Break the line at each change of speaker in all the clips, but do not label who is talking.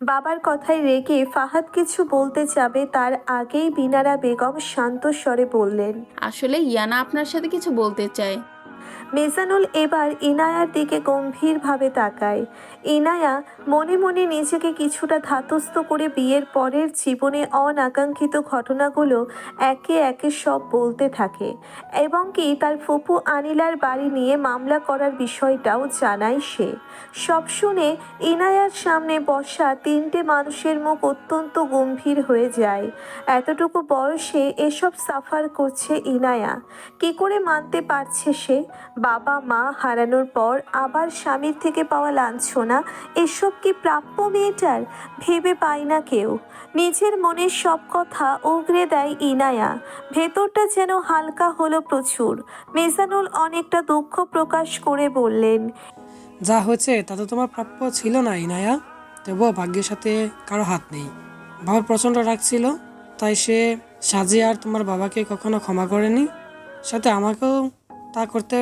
বাবার কথায় রেগে ফাহাদ কিছু বলতে যাবে তার আগেই বিনারা বেগম শান্ত স্বরে বললেন,
আসলে ইয়ানা আপনার সাথে কিছু বলতে চায়।
মেজানুল এবার ইনায়ার দিকে গম্ভীরভাবে তাকায়। ইনায়া মনে মনে নিজেকে কিছুটা ধাতস্থ করে বিয়ের পরের জীবনে অনাকাঙ্ক্ষিত ঘটনাগুলো একে একে সব বলতে থাকে এবং কি তার ফুপু আনিলার বাড়ি নিয়ে মামলা করার বিষয়টাও জানায় সে। সব শুনে ইনায়ার সামনে বসা তিনটে মানুষের মুখ অত্যন্ত গম্ভীর হয়ে যায়। এতটুকু বয়সে এসব সাফার করছে ইনায়া। কি করে মানতে পারছে সে? বাবা, মা হারানোর পর আবার স্বামীর থেকে পাওয়া লাঞ্ছনা, এসব কি প্রাপ্য মেয়েটার? ভেবে পায় না কেউ। নিজের মনের সব কথা উগরে দেয় ইনায়া। ভেতরটা যেন হালকা হলো প্রচুর। মেজানুল অনেকটা দুঃখ প্রকাশ করে বললেন,
যা হয়েছে, তা তো তোমার প্রাপ্য ছিল না ইনায়া। তবুও ভাগ্যের সাথে কারও হাত নেই। বাবার প্রচণ্ড রাগ ছিল, তাই সে সাজিয়ে আর তোমার বাবাকে কখনো ক্ষমা করেনি। সাথে আমাকেও তা করতে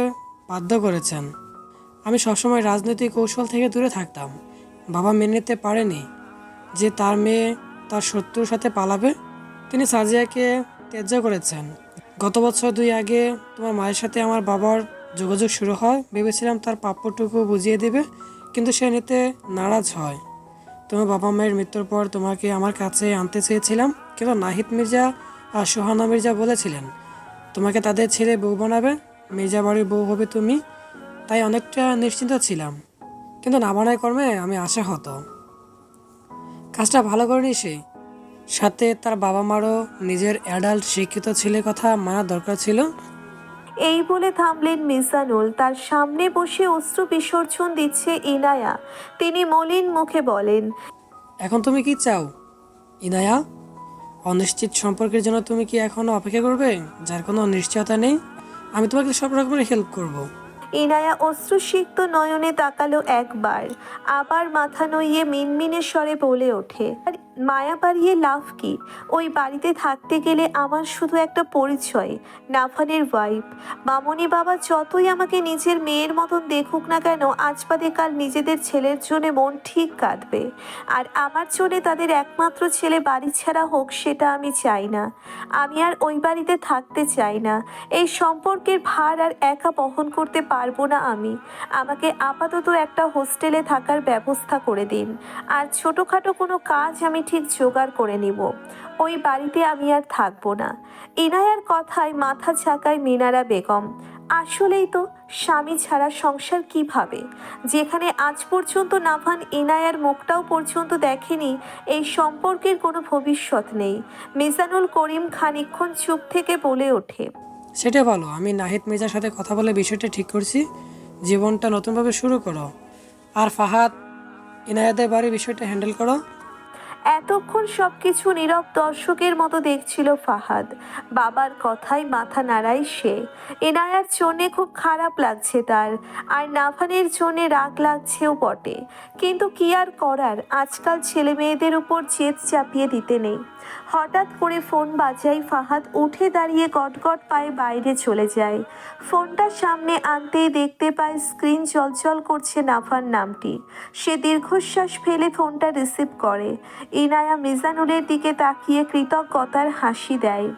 বাধ্য করেছেন। আমি সবসময় রাজনৈতিক কৌশল থেকে দূরে থাকতাম। বাবা মেনে নিতে পারেনি। যে তার মেয়ে তার শত্রুর সাথে পালাবে, তিনি সাজিয়াকে ত্যায্য করেছেন। গত বছর দুই আগে তোমার মায়ের সাথে আমার বাবার যোগাযোগ শুরু হয়, ভেবেছিলাম তার প্রাপ্যটুকু বুঝিয়ে দেবে, কিন্তু সে নিতে নারাজ হয়। তোমার বাবা মায়ের মৃত্যুর পর তোমাকে আমার কাছে আনতে চেয়েছিলাম, কিন্তু নাহিদ মির্জা আর সোহানা মির্জা বলেছিলেন, তোমাকে তাদের ছেলে বউ বানাবে মির্জা বাড়ির বউ হবে তুমি তাই অনেকটা নিশ্চিন্ত ছিলাম। কিন্তু না বানায় কর্মে আমি আশা হতো কাজটা ভালো করেনি সে। সাথে তার বাবা মারও নিজের অ্যাডাল্ট শিক্ষিত ছেলের কথা মানার দরকার ছিল।
এই বলে থামলেন মিজানুল তার সামনে বসে অশ্রু বিসর্জন দিচ্ছে ইনায়া। তিনি মলিন মুখে বলেন
এখন তুমি কি চাও ইনায়া? অনিশ্চিত সম্পর্কের জন্য তুমি কি এখনও অপেক্ষা করবে যার কোনো নিশ্চয়তা নেই? আমি তোমাকে সব রকমের হেল্প করব।
ইনায়া অশ্রুসিক্ত নয়নে তাকালো একবার আবার মাথা নইয়ে মিনমিনের স্বরে বলে ওঠে "আর মায়া বাড়িয়ে লাভ কি? ওই বাড়িতে থাকতে গেলে আমার শুধু একটা পরিচয়, নাফানের ওয়াইফ মামনি বাবা যতই আমাকে নিজের মেয়ের মতন দেখুক না কেন, আজ বাদে কাল নিজেদের ছেলের জন্য মন ঠিক কাঁদবে। আর আমার জন্যে তাদের একমাত্র ছেলে বাড়ি ছাড়া হোক সেটা আমি চাই না। আমি আর ওই বাড়িতে থাকতে চাই না। এই সম্পর্কের ভার আর একা বহন করতে পারব না আমি। আমাকে আপাতত একটা হোস্টেলে থাকার ব্যবস্থা করে দিন। আর ছোটোখাটো কোনো কাজ আমি ঠিক জোগাড় করে নিব। ওই বাড়িতে আমি আর থাকব না। ইনায়ার কথায় মাথা ঝাঁকায় মিনারা বেগম, আসলেই তো স্বামী ছাড়া সংসার কীভাবে? যেখানে আজ পর্যন্ত নাভান ইনায়ার মুখটাও পর্যন্ত দেখেনি, এই সম্পর্কের কোনো ভবিষ্যৎ নেই। মিজানুল করিম খানিকক্ষণ চুপ থেকে বলে ওঠে।
সেটা বলো, আমি নাহিদ মির্জার সাথে কথা বলে বিষয়টা ঠিক করছি। জীবনটা নতুনভাবে শুরু করো। আর ফাহাদ, ইনায়াদের বাড়ি বিষয়টা হ্যান্ডেল করো।
এতক্ষণ সব কিছু নীরব দর্শকের মতো দেখছিল ফাহাদ। বাবার কথায় মাথা নাড়ায় সে। এনায়ার জন্যে খুব খারাপ লাগছে তার, আর নাফানের জন্যে রাগ লাগছেও বটে। কিন্তু কি আর করার, আজকাল ছেলে মেয়েদের উপর জেদ চাপিয়ে দিতে নেই। হঠাৎ করে ফোন বাজাই ফাহাদ উঠে দাঁড়িয়ে গটগট পায়ে বাইরে চলে যায়। ফোনটা সামনে আনতেই দেখতে পায় স্ক্রিন চলচল করছে নাফার নামটি। সে দীর্ঘশ্বাস ফেলে ফোনটা রিসিভ করে। ইনায়া মিজানুলের দিকে তাকিয়ে কৃতজ্ঞতার হাসি দেয়।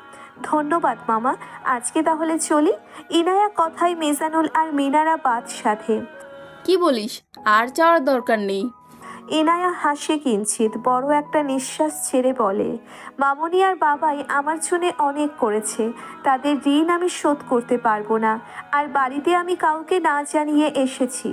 ধন্যবাদ মামা, আজকে তাহলে চলি? ইনায়া কথায় মিজানুল আর মিনারা বাদ সাথে
কি বলিস? আর যাওয়ার দরকার নেই।
ইনায়া হাসে কিঞ্চিত বড় একটা নিঃশ্বাস ছেড়ে বলে মামনি আর বাবাই আমার জন্য অনেক করেছে, তাদের ঋণ আমি শোধ করতে পারব না, আর বাড়িতে আমি কাউকে না জানিয়ে এসেছি।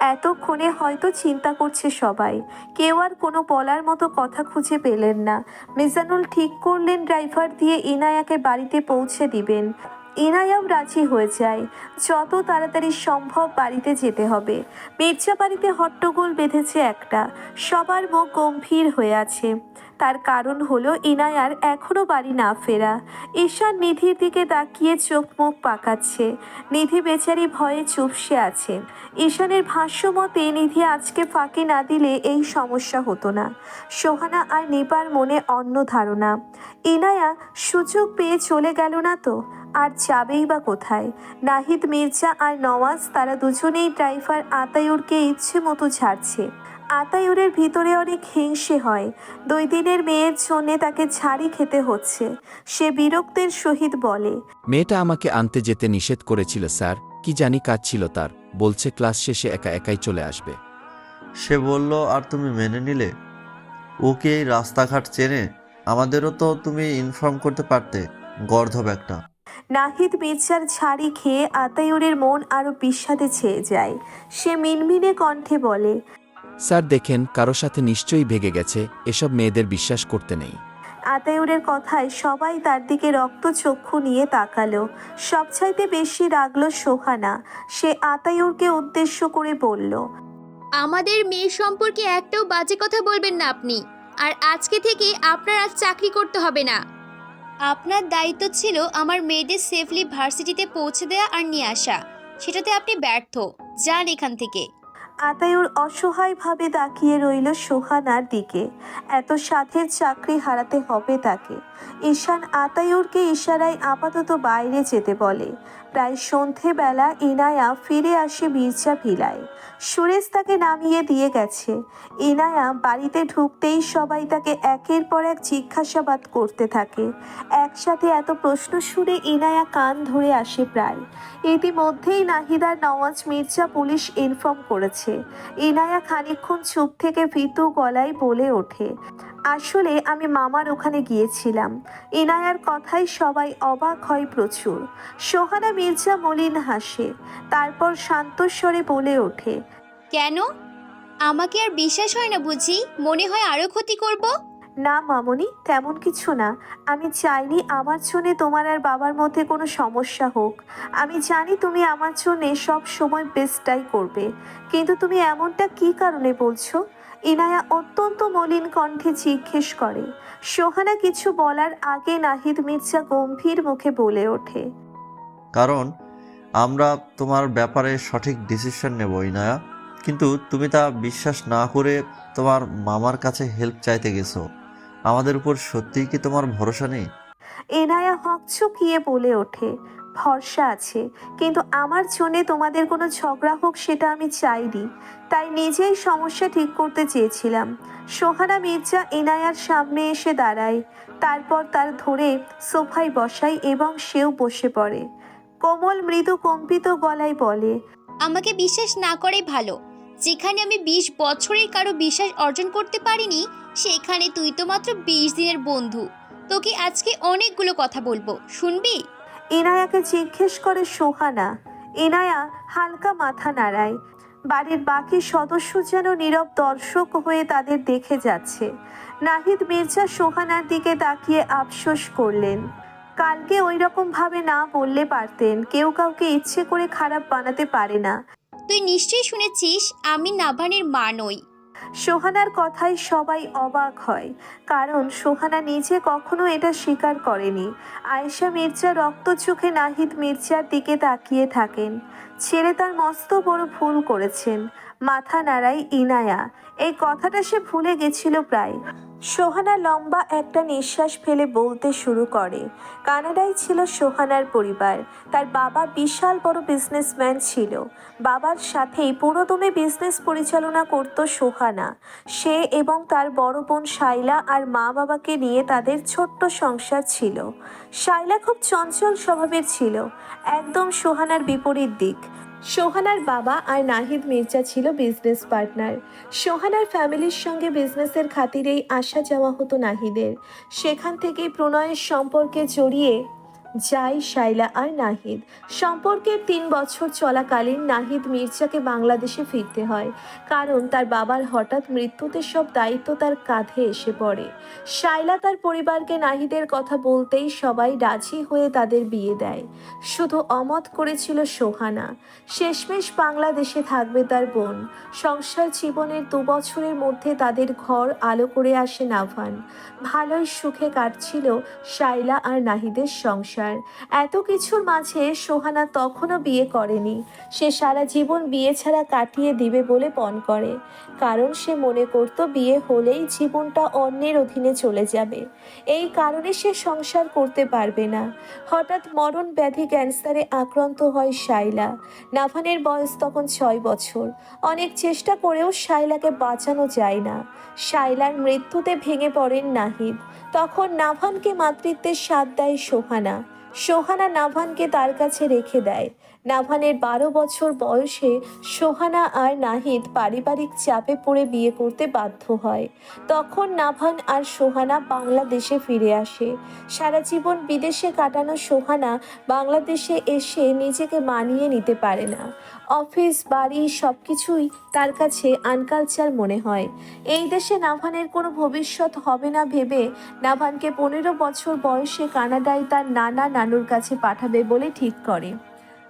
এতক্ষণে হয়তো চিন্তা করছে সবাই, কেউ আর কোনো বলার মতো কথা খুঁজে পেলেন না। মিজানুল ঠিক করলেন ড্রাইভার দিয়ে ইনায়াকে বাড়িতে পৌঁছে দিবেন। ইনায়াও রাজি হয়ে যায়। যত তাড়াতাড়ি সম্ভব বাড়িতে যেতে হবে। মির্জা বাড়িতে হট্টগোল বেঁধেছে একটা। সবার মুখ গম্ভীর হয়ে আছে। তার কারণ হলো ইনায়ার এখনও বাড়ি না ফেরা। ঈশান নিধির দিকে তাকিয়ে চোখ মুখ পাকাচ্ছে। নিধি বেচারি ভয়ে চুপসে আছে। ঈশানের ভাষ্য মতে, নিধি আজকে ফাঁকি না দিলে এই সমস্যা হতো না। সোহানা আর নিপার মনে অন্য ধারণা। ইনায়া সুযোগ পেয়ে চলে গেল না তো? আর যাবেই বা কোথায়? নাহিদ মির্জা আর নওয়াজ তারা দুজনেই ড্রাইভার আতায়ুরকে ইচ্ছে মতো ছাড়ছে। আতায়ুরের ভিতরে অনেক হিংসে হয়। দুই দিনের মেয়ের জন্যে তাকে ছাড়ি খেতে হচ্ছে। সে বিরক্তের সহিত বলে
মেয়েটা আমাকে আনতে যেতে নিষেধ করেছিল স্যার। কি জানি কাজ ছিল তার। বলছে ক্লাস শেষে একা একাই চলে আসবে।
সে বলল আর তুমি মেনে নিলে? ওকে এই রাস্তাঘাট চেনে আমাদেরও তো তুমি ইনফর্ম করতে পারতে গর্ধব একটা।
নাহিদ মির্জার ছাড়ি খেয়ে আতায়ুরের মন আরও বিস্বাদে ছেয়ে যায়। সে মিনমিনে কণ্ঠে বলে
স্যার দেখেন কারও সাথে নিশ্চয়ই ভেগে গেছে এসব মেয়েদের বিশ্বাস করতে নেই।
আতায়ুরের কথায় সবাই তার দিকে রক্ত চক্ষু নিয়ে তাকালো। সবচাইতে বেশি রাগলো সোহানা। সে আতায়ুরকে উদ্দেশ্য করে বলল
আমাদের মেয়ে সম্পর্কে একটাও বাজে কথা বলবেন না আপনি। আর আজকে থেকে আপনার আর চাকরি করতে হবে না। আপনার দায়িত্ব ছিল আমার মেয়েদের সেফলি ভার্সিটিতে পৌঁছে দেয়া আর নিয়ে আসা। সেটাতে আপনি ব্যর্থ। যান এখান থেকে।
আতায়ুর অসহায়ভাবে তাকিয়ে রইল সোহানার দিকে। এত সাথের চাকরি হারাতে হবে তাকে। ঈশান আতায়ুরকে ইশারায় আপাতত বাইরে যেতে বলে। প্রায় সন্ধেবেলা ইনায়া ফিরে আসে মির্জা ভিলায়। সুরেশ তাকে নামিয়ে দিয়ে গেছে। ইনায়া বাড়িতে ঢুকতেই সবাই তাকে একের পর এক জিজ্ঞাসাবাদ করতে থাকে। একসাথে এত প্রশ্ন শুনে ইনায়া কান ধরে আসে প্রায়। ইতিমধ্যেই নাহিদার নওয়াজ মির্জা পুলিশ ইনফর্ম করেছে। ইনায়া খানিকক্ষণ চুপ থেকে ভীতু গলায় বলে ওঠে। আসলে আমি মামার ওখানে গিয়েছিলাম। ইনায়ার কথায় সবাই অবাক হয় প্রচুর। সোহানা মির্জা মলিন হাসে তারপর শান্তস্বরে বলে ওঠে
কেন? আমাকে আর বিশ্বাস হয় না বুঝি? মনে হয় আরও ক্ষতি করব?
না মামনি তেমন কিছু না। আমি চাইনি আমার জন্যে তোমার আর বাবার মধ্যে কোনো সমস্যা হোক। আমি জানি তুমি আমার জন্যে সব সময় বেস্টটাই করবে। কিন্তু তুমি এমনটা কি কারণে বলছো? ইনায়া অত্যন্ত মলিন কণ্ঠে জিজ্ঞেস করে সোহানা কিছু বলার আগে নাহিদ মির্জা গম্ভীর মুখে বলে ওঠে।
কারণ আমরা তোমার ব্যাপারে সঠিক ডিসিশন নেব ইনায়া। কিন্তু তুমি তা বিশ্বাস না করে তোমার মামার কাছে হেল্প চাইতে গেছো। আমাদের উপর সত্যিই কি তোমার ভরসা নেই?
এনায়া হকচকিয়ে বলে ওঠে ভরসা আছে, কিন্তু আমার জন্যে তোমাদের কোনো ঝগড়া হোক সেটা আমি চাইনি। তাই নিজেই সমস্যা ঠিক করতে চেয়েছিলাম। সোহানা মির্জা এনায়ার সামনে এসে দাঁড়ায়, তারপর তার ধরে সোফায় বসায় এবং সেও বসে পড়ে। কোমল মৃদু কম্পিত গলায় বলে,
আমাকে বিশ্বাস না করাই ভালো। যেখানে আমি বিশ বছরের কারও বিশ্বাস অর্জন করতে পারিনি, সেখানে তুই তো মাত্র বিশ দিনের বন্ধু। তোকে আজকে অনেকগুলো কথা বলব। শুনবি?
ইনায়াকে জিজ্ঞেস করে সোহানা, ইনায়া হালকা মাথা নাড়ায়। বাড়ির বাকি সদস্য যেন নীরব দর্শক হয়ে তাদের দেখে যাচ্ছে। নাহিদ মির্জা সোহানার দিকে তাকিয়ে আফসোস করলেন। কালকে ওই রকম ভাবে না বললে পারতেন, কেউ কাউকে ইচ্ছে করে খারাপ বানাতে পারে না।
তুই নিশ্চয়ই শুনেছিস, আমি নাভানের মা নই।
সোহানার কথায় সবাই অবাক হয়, কারণ সোহানা নিজে কখনো এটা স্বীকার করেনি। আয়েশা মির্জা রক্ত চোখে নাহিদ মির্জার দিকে তাকিয়ে থাকেন। ছেলে তার মস্ত বড় ভুল করেছেন। মাথা নাড়াই ইনায়া। এই কথাটা সে ভুলে গেছিল প্রায়। সোহানা লম্বা একটা নিঃশ্বাস ফেলে বলতে শুরু করে। কানাডায় ছিল সোহানার পরিবার। তার বাবা বিশাল বড় বিজনেসম্যান ছিল। বাবার সাথেই পুরোদমে বিজনেস পরিচালনা করত সোহানা। সে এবং তার বড় বোন শাইলা আর মা বাবাকে নিয়ে তাদের ছোট্ট সংসার ছিল। শাইলা খুব চঞ্চল স্বভাবের ছিল। একদম সোহানার বিপরীত দিক। সোহানার বাবা আর নাহিদ মির্জা ছিল বিজনেস পার্টনার সোহানার ফ্যামিলির সঙ্গে বিজনেসের খাতিরেই আসা যাওয়া হতো নাহিদের। সেখান থেকেই প্রণয়ের সম্পর্কে জড়িয়ে যায় শাইলা আর নাহিদ, সম্পর্কের তিন বছর চলাকালীন নাহিদ মির্জাকে বাংলাদেশে ফিরতে হয়, কারণ তার বাবার হঠাৎ মৃত্যুতে সব দায়িত্ব তার কাঁধে এসে পড়ে। শাইলা তার পরিবারকে নাহিদের কথা বলতেই সবাই রাজি হয়ে তাদের বিয়ে দেয়। শুধু অমত করেছিল সোহানা। শেষমেশ বাংলাদেশে থাকবে তার বোন। সংসার জীবনের দু বছরের মধ্যে তাদের ঘর আলো করে আসে নাভান। ভালোই সুখে কাটছিল শাইলা আর নাহিদের সংসার। সংসার এত কিছুর মাঝে সোহানা তখনও বিয়ে করেনি। সে সারা জীবন বিয়ে ছাড়া কাটিয়ে দিবে বলে পণ করে। কারণ সে মনে করত বিয়ে হলেই জীবনটা অন্যের অধীনে চলে যাবে। এই কারণে সে সংসার করতে পারবে না। হঠাৎ মরণ ব্যাধি ক্যান্সারে আক্রান্ত হয় শাইলা। নাভানের বয়স তখন ছয় বছর। অনেক চেষ্টা করেও শাইলাকে বাঁচানো যায় না। শাইলার মৃত্যুতে ভেঙে পড়েন নাহিদ। তখন নাভানকে মাতৃত্বের স্বাদ দেয় সোহানা। সোহানা নাভানকে তার কাছে রেখে দেয়। নাভানের বারো বছর বয়সে সোহানা আর নাহিদ পারিবারিক চাপে পড়ে বিয়ে করতে বাধ্য হয়। তখন নাভান আর সোহানা বাংলাদেশে ফিরে আসে। সারা জীবন বিদেশে কাটানো সোহানা বাংলাদেশে এসে নিজেকে মানিয়ে নিতে পারে না। অফিস, বাড়ি সব কিছুই তার কাছে আনকালচার মনে হয়। এই দেশে নাভানের কোনো ভবিষ্যৎ হবে না ভেবে নাভানকে পনেরো বছর বয়সে কানাডায় তার নানা নানুর কাছে পাঠাবে বলে ঠিক করে।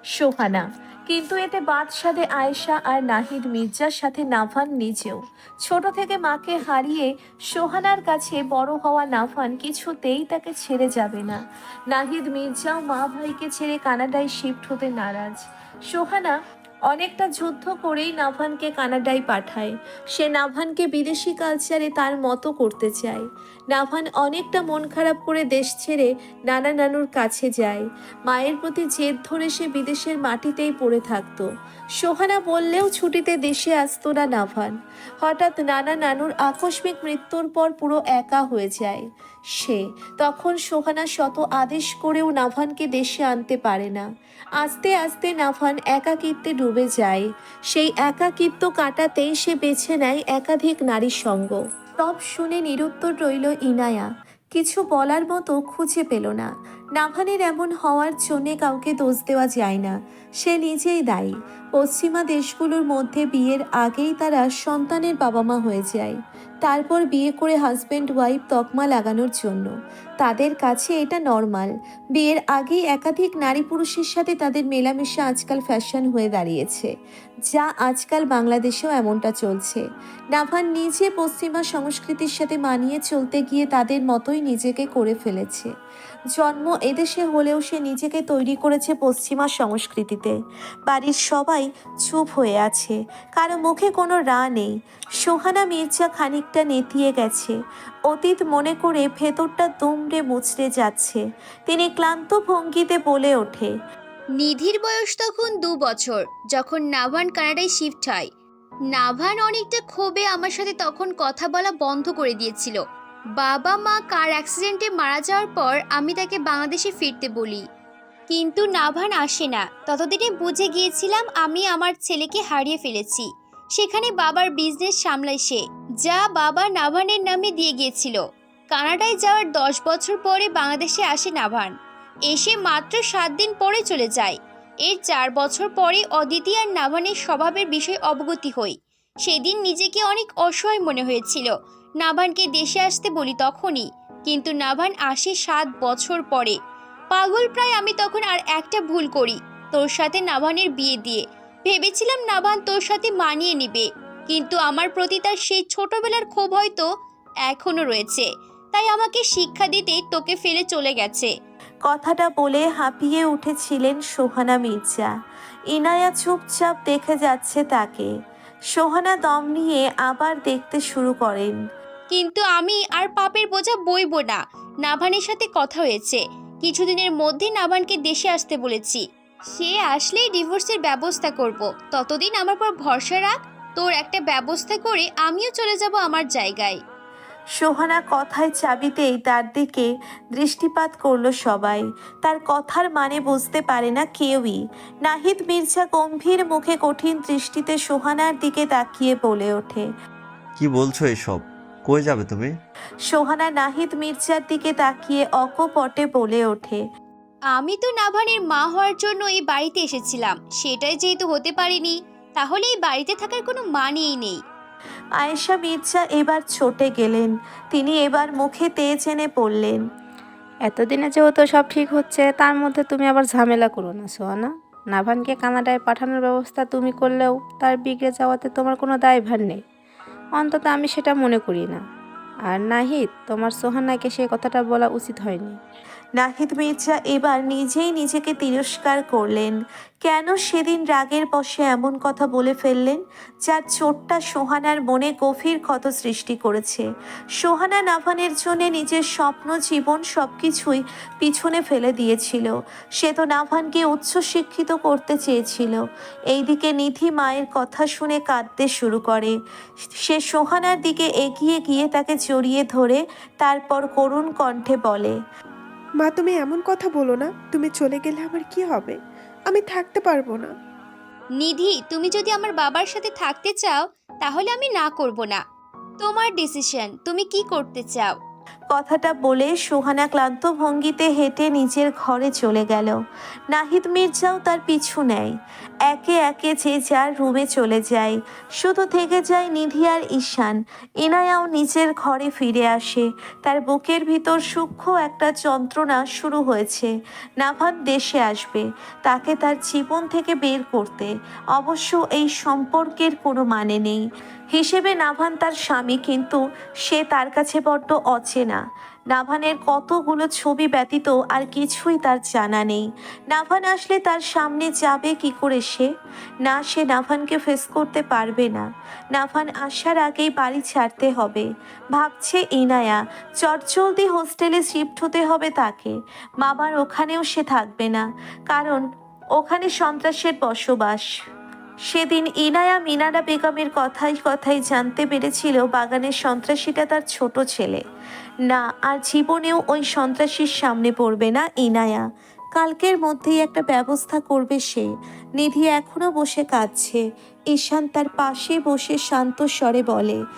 সোহানা কিন্তু এতে বাদশাদে আয়েশা আর নাহিদ মির্জার সাথে নাফান নিজেও। ছোট থেকে মাকে হারিয়ে সোহানার কাছে বড় হওয়া নাফান কিছুতেই তাকে ছেড়ে যাবে না। নাহিদ মির্জাও মা ভাইকে ছেড়ে কানাডায় শিফট হতে নারাজ। সোহানা অনেকটা যুদ্ধ করেই নাভানকে কানাডায় পাঠায়। সে নাভানকে বিদেশি কালচারে তার মতো করতে চায়। নাভান অনেকটা মন খারাপ করে দেশ ছেড়ে নানা নানুর কাছে যায়। মায়ের প্রতি জেদ ধরে সে বিদেশের মাটিতেই পড়ে থাকতো। সোহানা বললেও ছুটিতে দেশে আসতো না নাভান। হঠাৎ নানা নানুর আকস্মিক মৃত্যুর পর পুরো একা হয়ে যায়। সে তখন সোহানা শত আদেশ করেও নাভানকে দেশে আনতে পারে না। আস্তে আস্তে নাভান একাকিত্বে ডুবে যায়। সেই একাকিত্ব কাটাতেই সে বেছে নেয় একাধিক নারীর সঙ্গ। সব শুনে নিরুত্তর রইল ইনায়া। কিছু বলার মতো খুঁজে পেল না। নাভানের এমন হওয়ার জন্যে কাউকে দোষ দেওয়া যায় না। সে নিজেই দায়ী। পশ্চিমা দেশগুলোর মধ্যে বিয়ের আগেই তারা সন্তানের বাবা মা হয়ে যায়। তারপর বিয়ে করে হাজব্যান্ড ওয়াইফ তকমা লাগানোর জন্য। তাদের কাছে এটা নর্মাল বিয়ের আগেই একাধিক নারী পুরুষের সাথে তাদের মেলামেশা আজকাল ফ্যাশন হয়ে দাঁড়িয়েছে, যা আজকাল বাংলাদেশেও এমনটা চলছে। নাভান নিজে পশ্চিমা সংস্কৃতির সাথে মানিয়ে চলতে গিয়ে তাদের মতোই নিজেকে করে ফেলেছে। জন্ম এদেশে হলেও সে নিজেকে তৈরি করেছে পশ্চিমা সংস্কৃতিতে। বাড়ির সবাই চুপ হয়ে আছে, কারও মুখে কোনো রা নেই। সোহানা মির্জা খানিকটা নেতিয়ে গেছে। অতীত মনে করে ভেতরটা দুমড়ে মুচড়ে যাচ্ছে। তিনি ক্লান্ত ভঙ্গিতে বলে ওঠে,
নিধির বয়স তখন দু বছর, যখন নাভান কানাডায় শিফট হয়। নাভান অনেকটা ক্ষোভে আমার সাথে তখন কথা বলা বন্ধ করে দিয়েছিল। বাবা মা কার অ্যাক্সিডেন্টে মারা যাওয়ার পর আমি তাকে বাংলাদেশে ফিরতে বলি। কিন্তু নাভান আসে না। ততদিনে বুঝে গিয়েছিলাম আমি আমার ছেলেকে হারিয়ে ফেলেছি। সেখানে বাবার বিজনেস সামলায় সে, যা বাবা নাভানের নামে দিয়ে গিয়েছিল। কানাডায় যাওয়ার দশ বছর পরে বাংলাদেশে আসে নাভান। এসে মাত্র সাত দিন পরে চলে যায়। এর চার বছর পরে অদিতি আর নাভানের স্বভাবের বিষয়ে অবগতি হই। সেদিন নিজেকে অনেক অসহায় মনে হয়েছিল। নাভানকে দেশে আসতে বলি তখনই, কিন্তু নাভান আসে সাত বছর পরে। পাগল প্রায় আমি তখন আর একটা ভুল করি, তোর সাথে নাভানের বিয়ে দিয়ে। ভেবেছিলাম নাভান তোর সাথে মানিয়ে নিবে, কিন্তু আমার প্রতি তার সেই ছোটবেলার ক্ষোভ হয়তো এখনও রয়েছে। তাই আমাকে শিক্ষা দিতে তোকে ফেলে চলে গেছে।
কথাটা বলে হাঁপিয়ে উঠেছিলেন সোহানা মির্জা। ইনায়া চুপচাপ দেখে যাচ্ছে তাকে। সোহানা দম নিয়ে আবার দেখতে শুরু করেন।
কিন্তু আমি আর পাপের বোঝা বইব না। নাভানের সাথে কথা হয়েছে। কিছুদিনের মধ্যে নাভানকে দেশে আসতে বলেছি। সে আসলেই ডিভোর্সের ব্যবস্থা করব। ততদিন আমার পর ভরসা রাখ, তোর একটা ব্যবস্থা করে আমিও চলে যাব আমার জায়গায়।
সোহানা কথায় চাবিতেই তার দিকে দৃষ্টিপাত করল সবাই। তার কথার মানে বুঝতে পারে না কেউই। নাহিদ মির্জা গম্ভীর মুখে কঠিন দৃষ্টিতে সোহানার দিকে তাকিয়ে বলে ওঠে।
কি বলছো এসব? কই যাবে তুমি?
সোহানা নাহিদ মির্জার দিকে তাকিয়ে অকপটে বলে ওঠে।
আমি তো নাভানের মা হওয়ার জন্য এই বাড়িতে এসেছিলাম। সেটাই যেহেতু হতে পারিনি তাহলে এই বাড়িতে থাকার কোনো মানেই নেই।
আয়েশা মির্জা এবার ছুটে গেলেন। তিনি এবার মুখে তেজ এনে পড়লেন।
এতদিনে যেহেতু সব ঠিক হচ্ছে, তার মধ্যে তুমি আবার ঝামেলা করো না, সোহানা। নাভানকে কানাডায় পাঠানোর ব্যবস্থা তুমি করলেও তার বিগড়ে যাওয়াতে তোমার কোনো দায়ভার নেই। অন্তত আমি সেটা মনে করি না। আর নাহিদ, তোমার সোহানাকে সে কথাটা বলা উচিত হয়নি।
নাহিদ মির্জা এবার নিজেই নিজেকে তিরস্কার করলেন। কেন সেদিন রাগের বশে এমন কথা বলে ফেললেন, যার চোটটা সোহানার মনে গভীর ক্ষত সৃষ্টি করেছে। সোহানা নাভানের জন্য নিজের স্বপ্ন, জীবন সব কিছুই পিছনে ফেলে দিয়েছিল। সে তো নাভানকে উচ্চশিক্ষিত করতে চেয়েছিল। এইদিকে নিধি মায়ের কথা শুনে কাঁদতে শুরু করে। সে সোহানার দিকে এগিয়ে গিয়ে তাকে জড়িয়ে ধরে তারপর করুণ কণ্ঠে বলে
মা, তুমি এমন কথা বলো না, তুমি চলে গেলে আমার কি হবে? আমি থাকতে পারব না।
নিধি, তুমি যদি আমার বাবার সাথে থাকতে চাও, তাহলে আমি না করব না। তোমার ডিসিশন তুমি কি করতে চাও?
কথাটা বলে সোহানা ক্লান্ত ভঙ্গিতে হেঁটে নিজের ঘরে চলে গেল। নাহিদ মির্জাও তার পিছু নেয়। একে একে যে যার রুমে চলে যায়। শুধু থেকে যায় নিধি আর ঈশান। ইনায়াও নিজের ঘরে ফিরে আসে। তার বুকের ভিতর সূক্ষ্ম একটা যন্ত্রণা শুরু হয়েছে। নাভান দেশে আসবে। তাকে তার জীবন থেকে বের করতে। অবশ্য এই সম্পর্কের কোনো মানে নেই। হিসেবে নাভান তার স্বামী, কিন্তু সে তার কাছে বড্ড অচেনা। নাভানের কতগুলো ছবি ব্যতীত আর কিছুই তার জানা নেই। নাভান আসলে তার সামনে যাবে কি করে সে? না, সে নাভানকে ফেস করতে পারবে না। নাভান আসার আগেই বাড়ি ছাড়তে হবে। ভাবছে ইনায়া চটজলদি হোস্টেলে শিফট হতে হবে তাকে। বাবার ওখানেও সে থাকবে না, কারণ ওখানে সন্ত্রাসের বসবাস। সেদিন ইনায়া মিনারা বেগমের কথাই কথাই জানতে পেরেছিল বাগানের সন্ত্রাসীটা তার ছোট ছেলে। না, আর জীবনেও ওই সন্ত্রাসীর সামনে পড়বে না ইনায়া। কালকের মধ্যেই একটা ব্যবস্থা করবে সে। নিধি এখনও বসে কাঁদছে। ঈশান তার পাশে বসে শান্ত স্বরে বলে